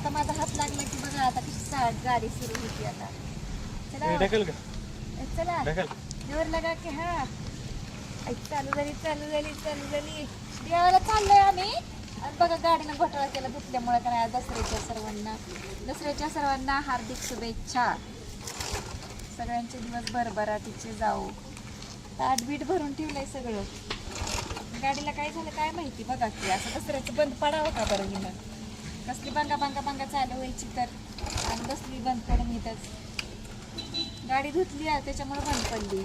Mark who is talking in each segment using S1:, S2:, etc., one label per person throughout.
S1: आता माझा हात लागला की बघा आता कशी सा- गाडी सुरू होती आता. चला.
S2: ढकल का
S1: ए, चला.
S2: ढकल.
S1: जोर लगा की हा. ऐक, चालू झाली चालू झाली चालू झाली. देवाला चाललोय आम्ही. आणि बघा गाडीनं घोटाळा केला धुतल्यामुळे का नाही दसऱ्याच्या सर्वांना. दसऱ्याच्या सर्वांना हार्दिक शुभेच्छा. सगळ्यांचे दिवस भरभराटीचे जाऊ. ताट बीट भरून ठेवलंय सगळं. गाडीला काय झालं काय माहिती बघा की असं दसऱ्याचं बंद पडावं का बरं हिनं? कसली बांगा बांगा बांगा चालू व्हायची तर. आणि बसली बंद पडून इथंच. गाडी धुतली आहे त्याच्यामुळे बंद पडली.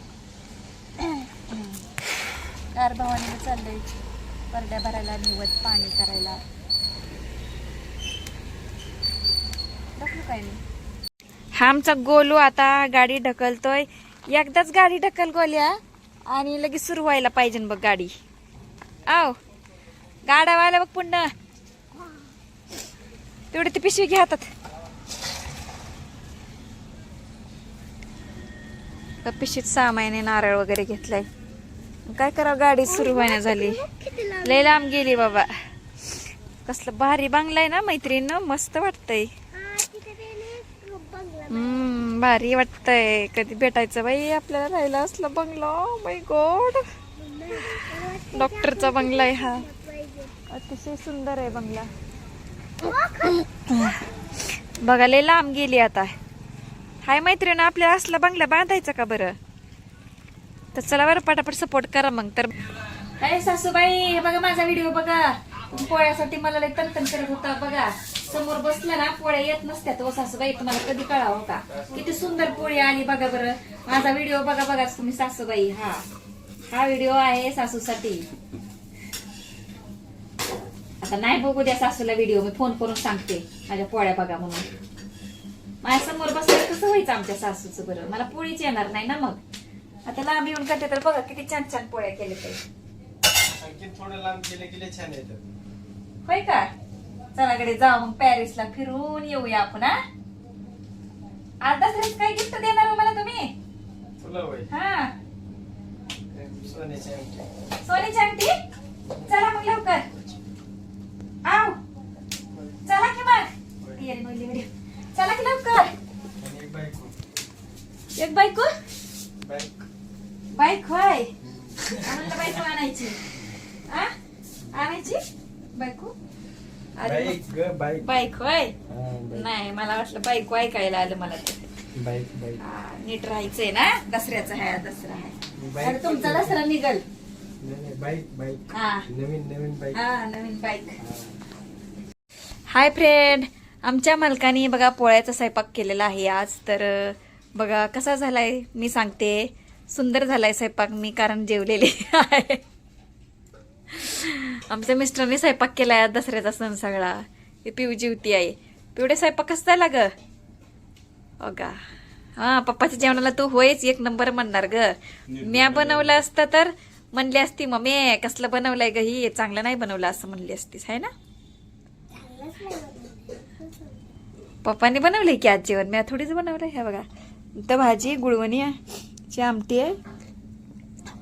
S1: कार भवानीला चाललंय. परड्या भरायला निवत पाणी करायला. दाखवू काय हा आमचा गोलू आता गाडी ढकलतोय. एकदाच गाडी ढकल गोल्या आणि लगेच सुरू व्हायला पाहिजे बघ गाडी. आव गाड्या व्हायला बघ पुन्हा. तेवढी ती पिशवी घ्या हातात. पिशवीत सहा महिने नारळ वगैरे घेतलाय. काय करावं गाडी सुरू व्हायला झाली. लय लांब गेली बाबा. कसलं भारी बांगलाय ना मैत्रीण मस्त वाटतंय. हम्म भारी वाटतंय. कधी भेटायचं बाई आपल्याला राहिला असलं बंगला. माय गोड डॉक्टरचा बंगला आहे हा. अतिशय सुंदर आहे बंगला. बघा लय लांब गेली आता. हाय मैत्रीण आपल्याला असला बंगला बांधायचा का बरं? तर चला बरं पटापट सपोर्ट करा मग. तर काय सासूबाई हे बघा माझा व्हिडिओ बघा. पोळ्यासाठी मला लय तनतन करत होता. बघा समोर बसला ना पोळ्या येत नसत्यात ओ सासूबाई. तुम्हाला कधी कळावं का किती सुंदर पोळी आली बघा बरं. माझा व्हिडिओ बघा बघा तुम्ही सासूबाई. हा. हा व्हिडिओ आहे सासूसाठी. आता नाही बघू द्या सासूला व्हिडिओ मी फोन करून सांगते. माझ्या पोळ्या बघा म्हणून. माझ्यासमोर बसलं कसं व्हायचं आमच्या सासूचं बरं? मला पोळीच येणार नाही ना मग. आता लांब येऊन करते तर बघा किती छान छान पोळ्या केले ते
S2: आणखीन थोडं लांब गेले गेले छान येतं
S1: होय का? चला कडे जाऊ मग पॅरिसला फिरून येऊया आपण हा? आज दसऱ्यात काय गिफ्ट देणार हो मला तुम्ही? हा.
S2: सोन्याची अंगठी.
S1: सोनीची अंगठी? चला मग लवकर आव चला की मग ये रे मुलगी व्हिडिओ. चला की लवकर
S2: आणि एक बायको
S1: एक बायको
S2: बाईक.
S1: बाईक होय. आम्हाला बायको आणायची. आ? आणायची? बायको अरे
S2: बाईक
S1: होय?
S2: हा.
S1: नाही मला वाटलं बायको ऐकायला आलं मला ते
S2: बाईक बाईक.
S1: हा, नीट राहायचंय ना? दसऱ्याचा आहे दसरा आहे. अरे तुमचा दसरा निघल. हा.
S2: नवीन नवीन बाईक.
S1: हा नवीन बाईक.
S2: हा.
S1: हाय फ्रेंड आमच्या मालकाने बघा पोळ्याचा स्वयंपाक केलेला आहे आज तर अं, बघा कसा झालाय? मी सांगते. सुंदर झालाय स्वयंपाक. मी कारण जेवलेले आहे. आमच्या मिस्टरने स्वयंपाक केलाय आज दसऱ्याचा सण सगळा. हे पिऊ जीवती आहे. पिवडे स्वयंपाक कसं झाला ग? अगा. हा पप्पाच्या जेवणाला तू होयच एक नंबर म्हणणार ग. म्या बनवलं असतं तर म्हणली असती मम्मी कसलं बनवलंय ग ही? चांगलं नाही बनवलं असं म्हणली असतीस आहे ना? पप्पाने बनवलंय की आज जेवण? मी थोडीच बनवलंय ह्या बघा. तर भाजी गुळवणी आहे ची आमटी आहे.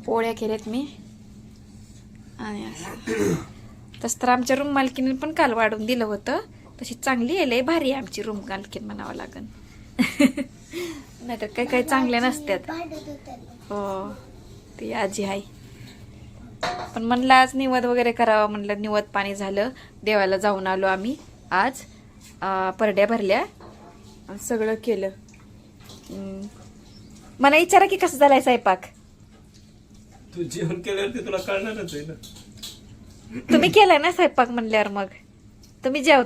S1: पोळ्या केल्यात मी. आणि असं. तसं तर आमच्या रूम मालकीने पण काल वाढून दिलं होतं. तशी चांगली आहे लय भारी आहे आमची रूम मालकीन म्हणावं लागन. नाहीतर काही काही चांगल्या नसत्यात. हो ती आजी आहे. पण म्हणलं आज निवद वगैरे करावं म्हणलं. निवद पाणी झालं. देवाला जाऊन आलो आम्ही. आज परड्या भरल्या. सगळं केलं. मला विचारा की कसं झालाय स्वयंपाक?
S2: तू जेवण केल्यावरती तुला कळणारच आहे ना.
S1: तुम्ही केलाय ना स्वयंपाक म्हणल्यावर मग? तुम्ही जेव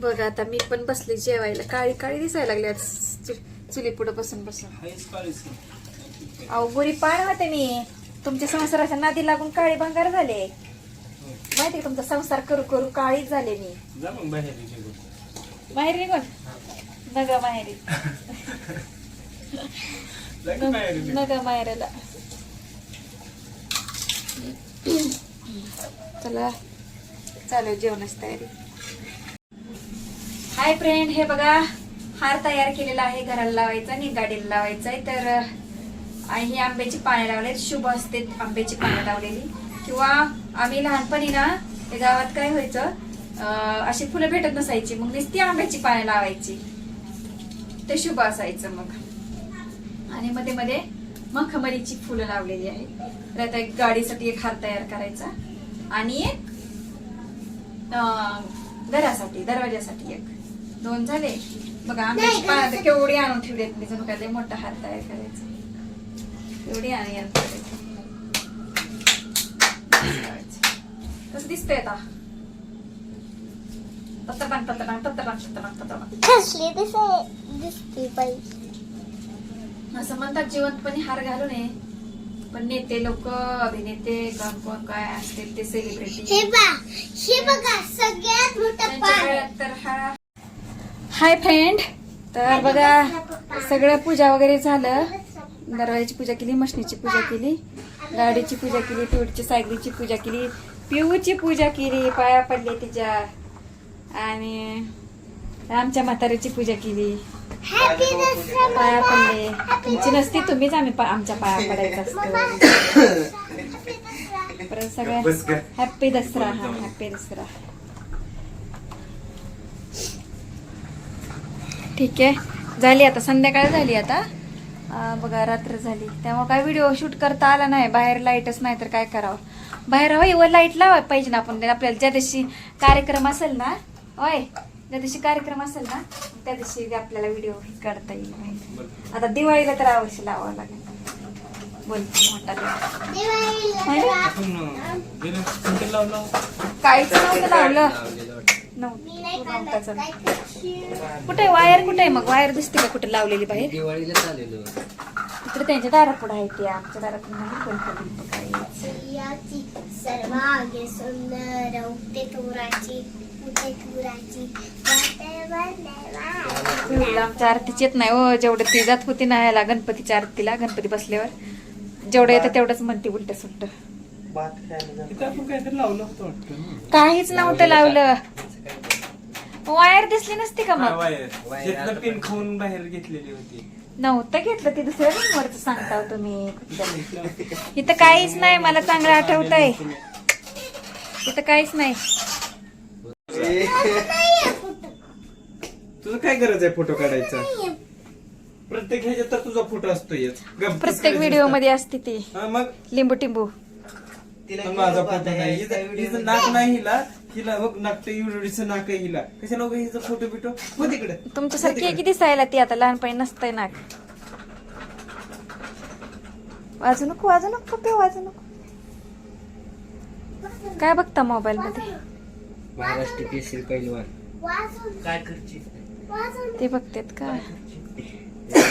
S1: बघा आता मी पण बसले जेवायला. काळी काळी दिसायला लागली आज. चु- चुली पुढे बसून बसून.
S2: हायच काळीच
S1: अहो गुरी होते मी. तुमच्या संसाराच्या नादी लागून काळी भंगार झाले. माहिती का तुमचा संसार करू करू काळीच झाले मी.
S2: जा मग बाहेर
S1: माहेर निघून? नगा माहेरी. नगा माहेराला. चला चालू जेवणाची तयारी. हाय फ्रेंड हे बघा हार तयार केलेला आहे घराला लावायचा आणि गाडीला लावायचा आहे तर ही आंब्याची पाने लावले शुभ असते आंब्याची पाने लावलेली. किंवा आम्ही लहानपणी ना गावात काय व्हायचं अशी फुलं भेटत नसायची. मग नुसती आंब्याची पानं लावायची. ते शुभ असायचं मग. आणि मध्ये मध्ये मखमलीची फुलं लावलेली आहेत तर आता एक गाडीसाठी एक हार तयार करायचा. आणि एक घरासाठी दरवाजासाठी एक. दोन झाले. बघा आंब्याची पानं तर केवढी आणून ठेवलेत मी. जणू काय मोठा हार तयार करायचा. एवढी आणि. कसं दिसतंय आता? तत्तटांग तत्तटांग तत्तटांग
S3: कसली दिसे दिसते बाई
S1: असं म्हणतात जिवंतपणे हार घालू नये. पण नेते लोक अभिनेते कोण कोण काय असतील ते सेलिब्रिटी
S3: हे बा हे बघा सगळ्यात मोठं पान.
S1: तर हा. हाय फ्रेंड तर बघा सगळं पूजा वगैरे झालं. दरवाजाची पूजा केली मशनीची पूजा केली गाडीची पूजा केली पिवडची सायकलीची पूजा केली पिऊची पूजा केली पाया पडले तिच्या. आणि आमच्या म्हातारीची पूजा केली. पाया पडले तुमची नसती तुम्हीच आम्ही पा- आमच्या पाया पडायचं असतं. परत सगळ्या? हॅपी दसरा हा हॅपी दसरा ठीक आहे. झाली आता संध्याकाळ झाली आता. बघा रात्र झाली. त्यामुळे काय व्हिडिओ शूट करता आला नाही. बाहेर लाईटच नाही तर काय करावं? बाहेर होय वर लाइट लावा पाहिजे ना आपण. आपल्याला ज्या दिवशी कार्यक्रम असेल ना होय? ज्या दिवशी कार्यक्रम असेल ना त्या दिवशी आपल्याला व्हिडिओ काढता येईल. आता दिवाळीला तर अवश्य लावावं लागेल. बोलते मोठा काहीच नव्हतं लावलं? कुठे वायर कुठे? आहे मग वायर दिसते का कुठे लावलेली बाहेर? तिकडे त्यांच्या दारात पुढे आहे ती. आमच्या नाही
S3: सूर्याची सर्वांगे सुंदर उगते तुराची उठे तुराची.
S1: आमच्या आरतीच येत नाही हो जेवढं ती जात होती ना ह्याला गणपतीच्या आरतीला गणपती बसल्यावर. जेवढं येतं तेवढंच म्हणते उलट
S2: ना.
S1: काहीच नव्हतं लावलं. वायर दिसली नसती का मग?
S2: वायर. पिन खाऊन बाहेर घेतलेली होती.
S1: नव्हतं घेतलं ते दुसऱ्या रूमवरच सांगता तुम्ही. इथं काहीच नाही मला चांगलं आठवतंय. इथं काहीच नाही.
S2: तुझं काय गरज आहे फोटो काढायचा? प्रत्येक ह्याच्यात तर तुझा फोटो असतो येत गप-
S1: प्रत्येक व्हिडिओमध्ये असते ती.
S2: हा, मग?
S1: लिंबू टिंबू.
S2: पण माझा फोटो नाही. हिचं हिचं नाक नाही हिला. हिला बघ नाक एवढीचं नाक आहे हिला. कशा नको हिचा फोटो बिटो? हो तिकडे.
S1: तुमच्यासारखी आहे की दिसायला ती आता लहानपणी नसतंय नाक. वाजू नको वाजू नको पे वाजू नको. काय बघता मोबाईल मध्ये?
S4: महाराष्ट्र केसरी पहिलवान काय करची
S1: ते बघतेत का?